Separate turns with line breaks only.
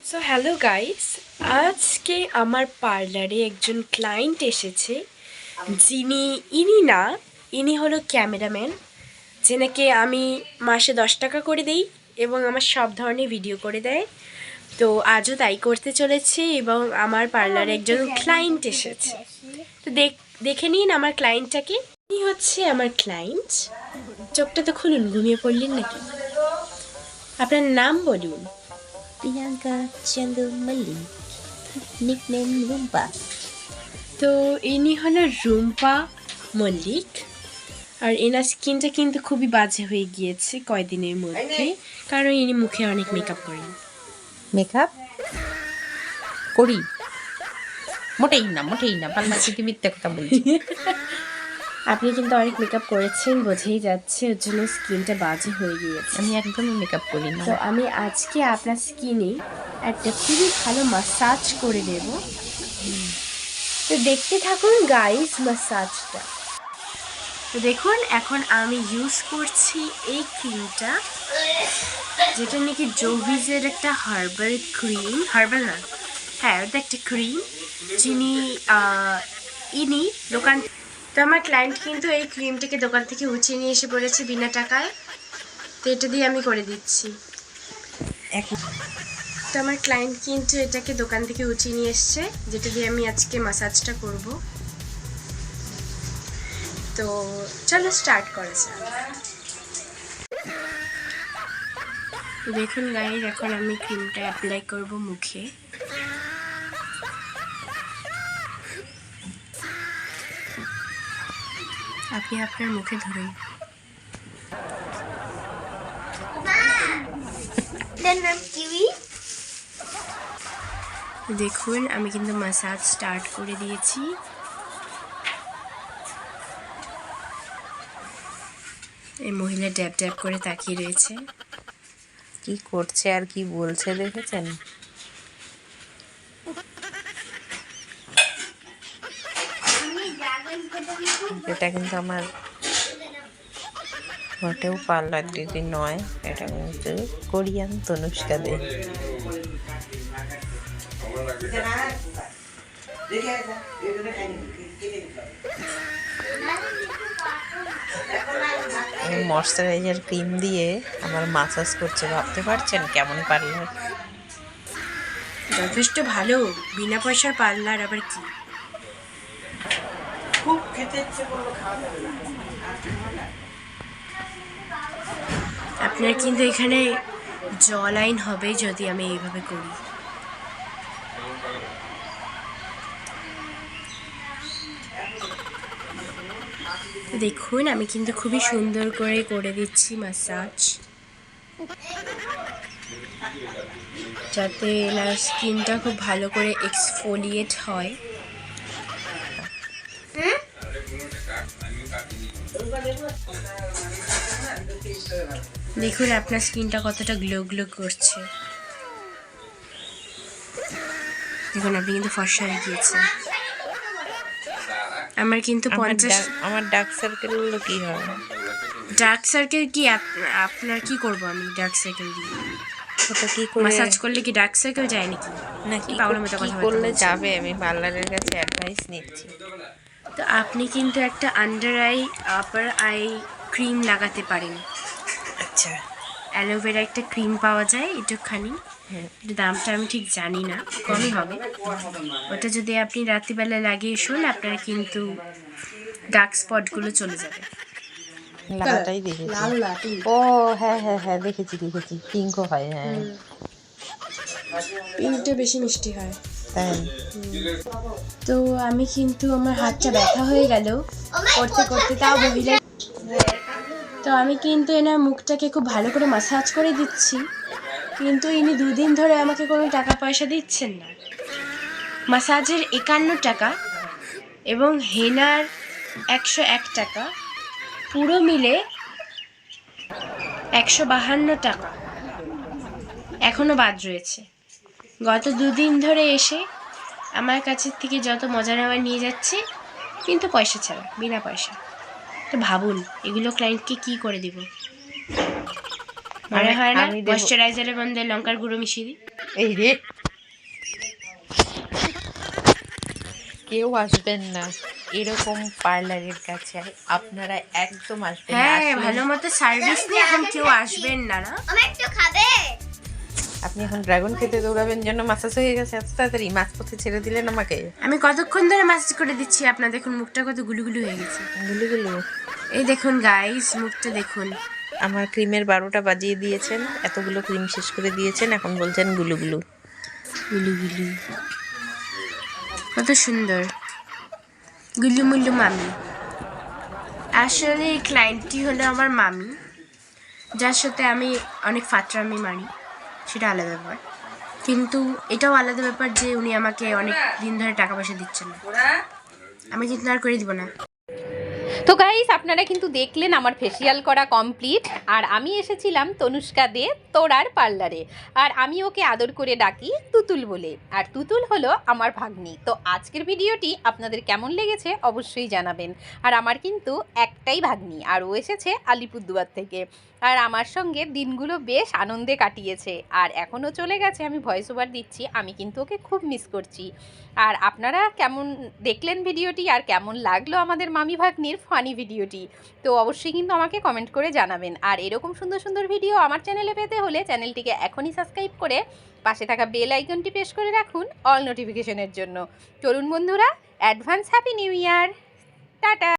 So hello guys আজকে আমার পার্লারে একজন ক্লায়েন্ট এসেছে যিনি ইনি না ইনি হলো ক্যামেরাম্যান যেনাকে আমি মাসে দশ টাকা করে দিই এবং আমার সব ধরনের ভিডিও করে দেয়। তো আজও তাই করতে চলেছে এবং আমার পার্লারে একজন ক্লায়েন্ট এসেছে। তো দেখ দেখে নিন আমার ক্লায়েন্টটাকে ইনি হচ্ছে আমার ক্লায়েন্ট চোখটা তো খুলুন ঘুমিয়ে পড়লেন নাকি? আপনার নাম বলুন।
Priyanka Chandu Malik, nickname Rumpa.
তো ইনি হলো রুম্পা মল্লিক। আর এনার স্কিনটা কিন্তু খুবই বাজে হয়ে গিয়েছে কয়দিনের মধ্যে কারণ ইনি মুখে অনেক মেকআপ করেন।
মেকআপ করি। মোটেই না মোটেই না পাল্লা থেকে মিথ্যে কথা বলছি?
আপনি কিন্তু অনেক মেকআপ করেছেন বোঝেই যাচ্ছে ওর জন্য স্কিনটা বাজে হয়ে গিয়েছে।
আমি একদমই মেকআপ করি না
তো আমি আজকে আপনার স্কিনে একটা খুবই ভালো মাসাজ করে দেব তো দেখতে থাকুন গাইস মাসাজটা তো দেখুন এখন আমি ইউজ করছি এই ক্রিমটা যেটা নাকি জোভিজের একটা হার্বাল ক্রিম হার্বাল না হ্যাঁ ওটা একটা ক্রিম যিনি ইনি দোকান তো আমার ক্লায়েন্ট কিন্তু এই ক্রিমটাকে দোকান থেকে উঁচিয়ে নিয়ে এসে পড়েছে বিনা টাকায়। তো এটা দিয়ে আমি করে দিচ্ছি। তো আমার ক্লায়েন্ট কিন্তু এটাকে দোকান থেকে উঠিয়ে নিয়ে এসছে যেটা দিয়ে আমি আজকে মাসাজটা করব। তো চলো স্টার্ট করা যাক। দেখুন গাইজ এখন আমি ক্রিমটা অ্যাপ্লাই করব মুখে। আপনি আপনার মুখে ধরুন। দেখুন আমি কিন্তু মাসাজ স্টার্ট করে দিয়েছি। এই মহিলা ড্যাব ড্যাব করে তাকিয়ে রয়েছে।
কি করছে আর কি বলছে দেখেছেন? এটা কিন্তু আমার মোটেও পার্লার দিদি নয়, এটা কিন্তু Korean Tanushka De. Moisturiser cream দিয়ে আমার মাসাজ করছে, ভাবতে পারছেন কেমন পার্লার?
যথেষ্ট ভালো, বিনা পয়সার পার্লার, আবার কি? আপনার কিন্তু এখানে জল আইন হবে যদি আমি এইভাবে করি। দেখুন, আমি কিন্তু খুবই সুন্দর করে করে দিচ্ছি মাসাজ যাতে এনার স্কিনটা খুব ভালো করে এক্সফোলিয়েট হয়। দেখুন আপনার স্কিনটা কতটা গ্লো গ্লো করছে। দেখুন আপনি কিন্তু ফর্সা হয়ে গিয়েছেন। আমার কিন্তু পঞ্চাশ
আমার ডার্ক সার্কেলগুলো কি হয়?
ডার্ক সার্কেল কি আপনার কি করব আমি ডার্ক সার্কেল দিয়ে?
ওটা কি করে
মাসাজ করলে কি ডার্ক সার্কেল যায় নাকি?
না
কি
কি
পাগলের মতো কথা বলছেন?
যাবে? আমি পার্লারের কাছে অ্যাডভাইস নিচ্ছি।
তো আপনি কিন্তু একটা under eye upper eye cream লাগাতে পারেন।
আচ্ছা।
অ্যালোভেরা একটা ক্রিম পাওয়া যায় একটুখানি।
হ্যাঁ।
দামটা আমি ঠিক জানি না কমই হবে। ওটা যদি আপনি রাত্রিবেলা লাগিয়ে শুন আপনার কিন্তু ডার্ক স্পটগুলো চলে যাবে।
লালটাই দেখেছি। ও হ্যাঁ হ্যাঁ হ্যাঁ দেখেছি দেখেছি। পিঙ্কও হয় হ্যাঁ।
পিঙ্কটা বেশি মিষ্টি হয়।
তাই।
তো আমি কিন্তু আমার হাতটা ব্যথা হয়ে গেল। করতে করতে তাও বহিলে তো আমি কিন্তু এনার মুখটাকে খুব ভালো করে মাসাজ করে দিচ্ছি। কিন্তু ইনি দুদিন ধরে আমাকে কোনো টাকা পয়সা দিচ্ছেন না। মাসাজের একান্ন টাকা এবং হেনার একশো এক টাকা। পুরো মিলে একশো বাহান্ন টাকা। এখনও বাদ রয়েছে। গত দুদিন ধরে এসে আমার কাছের থেকে যত মজা নেওয়া নিয়ে যাচ্ছে কিন্তু পয়সা ছাড়া বিনা পয়সা। তো ভাবুন এগুলো ক্লায়েন্টকে কি করে দিব? মনে হয় না। ময়শ্চারাইজারের মধ্যে লঙ্কার গুঁড়ো মিশিয়ে দিই?
এই রে। কেউ আসবেন না। এরকম পার্লারের কাছে আপনারা একদম আসবেন
হ্যাঁ ভালো মতো সার্ভিস নিয়ে এখন কেউ আসবেন না না?
আমি একটু খাবে?
আপনি এখন ড্রাগন খেতে দৌড়াবেন জন্য মাসাজ হয়ে গেছে এত তাড়াতাড়ি মাছ পথে ছেড়ে দিলেন আমাকে।
আমি কতক্ষণ ধরে মাসাজ করে দিচ্ছি? আপনার দেখুন মুখটা কত গুলুগুলু হয়ে গেছে।
গুলো গুলো
এই দেখুন গাইস মুখটা দেখুন।
আমার ক্রিমের বারোটা বাজিয়ে দিয়েছেন এতগুলো ক্রিম শেষ করে দিয়েছেন এখন বলছেন গুলু গুলু
গুলুগুলু। কত সুন্দর। গুলুমুলু মামি। আসলে এই ক্লায়েন্টটি হলো আমার মামি যার সাথে আমি অনেক ফাতরামি মারি। সেটা আলাদা ব্যাপার। কিন্তু এটাও আলাদা ব্যাপার যে উনি আমাকে অনেক দিন ধরে টাকা পয়সা দিচ্ছেন আমি কিন্তু আর করে দিব না।
তো গাইস আপনারা কিন্তু দেখলেন আমার ফেসিয়াল করা কমপ্লিট আর আমি এসেছিলাম তনুষ্কা দে তোরার পার্লারে আর আমি ওকে আদর করে ডাকি তুতুল বলে। আর তুতুল হলো আমার ভাগ্নি। তো আজকের ভিডিওটি আপনাদের কেমন লেগেছে অবশ্যই জানাবেন। আর আমার কিন্তু একটাই ভাগ্নি, আর ও এসেছে আলিপুরদুয়ার থেকে। আর আমার সঙ্গে দিনগুলো বেশ আনন্দে কাটিয়েছে। আর এখনও চলে গেছে, আমি ভয়েস ওভার দিচ্ছি, আমি কিন্তু ওকে খুব মিস করছি। আর আপনারা কেমন দেখলেন ভিডিওটি, আর কেমন লাগল আমাদের মামি ভাগ্নির ফানি ভিডিওটি তো অবশ্যই কিন্তু আমাকে কমেন্ট করে জানাবেন। আর এরকম সুন্দর সুন্দর ভিডিও আমার চ্যানেলে পেতে হলে চ্যানেলটিকে এখনই সাবস্ক্রাইব করে পাশে থাকা বেল আইকনটি প্রেস করে রাখুন অল নোটিফিকেশনের জন্য। চলুন বন্ধুরা advance happy new year tata!